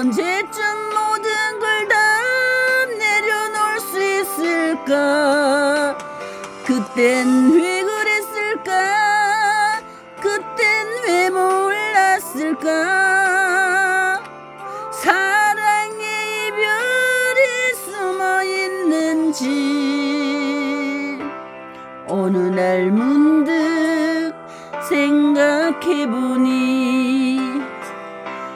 언제쯤 모든 걸 다 내려놓을 수 있을까? 그땐 왜 그랬을까? 그땐 왜 몰랐을까? 사랑의 이별이 숨어 있는지 어느 날 문득 생각해보니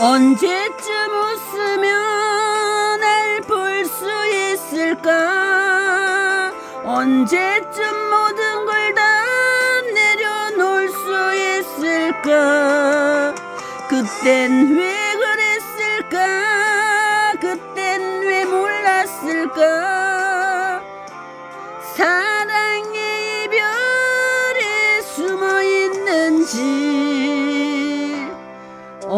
언제쯤 웃으면 날 볼 수 있을까? 언제쯤 모든 걸 다 내려놓을 수 있을까? 그땐 왜 그랬을까? 그땐 왜 몰랐을까? 사랑의 이별이 숨어 있는지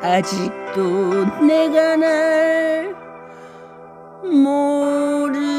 아직도 내가 날 모르나